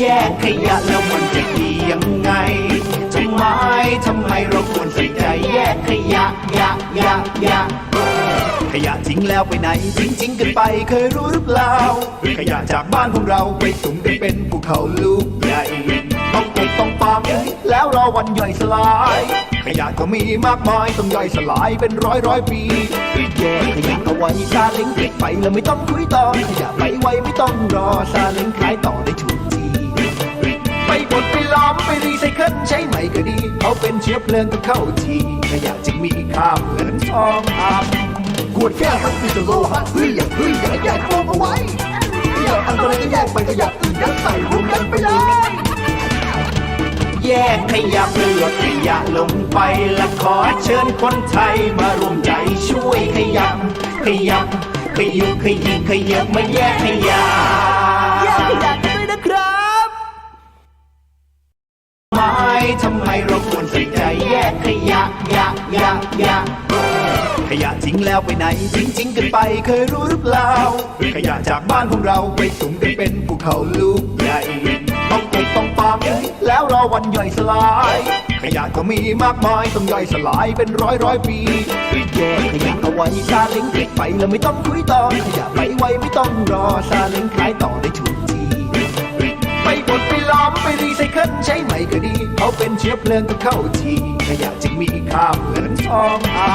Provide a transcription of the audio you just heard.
แยกขยะแล้วมันจะดียังไงทำไมทำไมเราควรใส่ใจแยกขยะยะยะยะขยะทิ้งแล้วไปไหนทิ้งทิ้งกันไปเคยรู้หรือเปล่าขยะจากบ้านของเราไปสุ่มกันเป็นภูเขาลูกใหญ่ต้องเก็บต้องปั๊มแล้วรอวันย่อยสลาย ขยะก็มีมากมายต้องย่อยสลายเป็นร้อยร้อยปีแยกขยะเอาไว้ซาเล้งเก็บไปแล้วไม่ต้องคุยต่อขยะไปไวไม่ต้องรอซาเล้งขายต่อได้ถูก เอาเป็นเชื้อเพลิงก็เข้าทีขยะจึงมีค่าเหมือนทองคำขวดแก้วพลาสติกจะโลหะเฮ้ยอย่าเฮ้ยอย่าแยกรวมเอาไว้ขยะอันตรายก็แยกไปขยะอื่นยัดใส่รวมกันไปเลยแยกขยะเพื่อลดขยะลงไปและขอเชิญคนไทยมาร่วมใจช่วยขยับขยับขยุกขยิงขยับมาแยกขยะแยกขยะกันด้วยนะครับไม้ทำไมเรา ยะยะ ขยะทิ้งแล้วไปไหนทิ้งทิ้งกันไปเคยรู้หรือเปล่า ขยะจากบ้านของเราไปสุมกันเป็นภูเขาลูกใหญ่ ต้องเก็บต้องปั๊มแล้วรอวันย่อยสลาย ขยะก็มีมากมายต้องย่อยสลายเป็นร้อยร้อยปีแยกขยะเอาไว้ซาเล้งเก็บไปแล้วไม่ต้องคุยต่อขยะไปไวไม่ต้องรอซาเล้งขายต่อได้ถูกทีไปบดไปล้อมไปรีไซเคิลใช้ใหม่ก็ดี เป็นเชื้อเพลิงก็เข้าทีขยะจึงมีค่าเหมือนทองคำ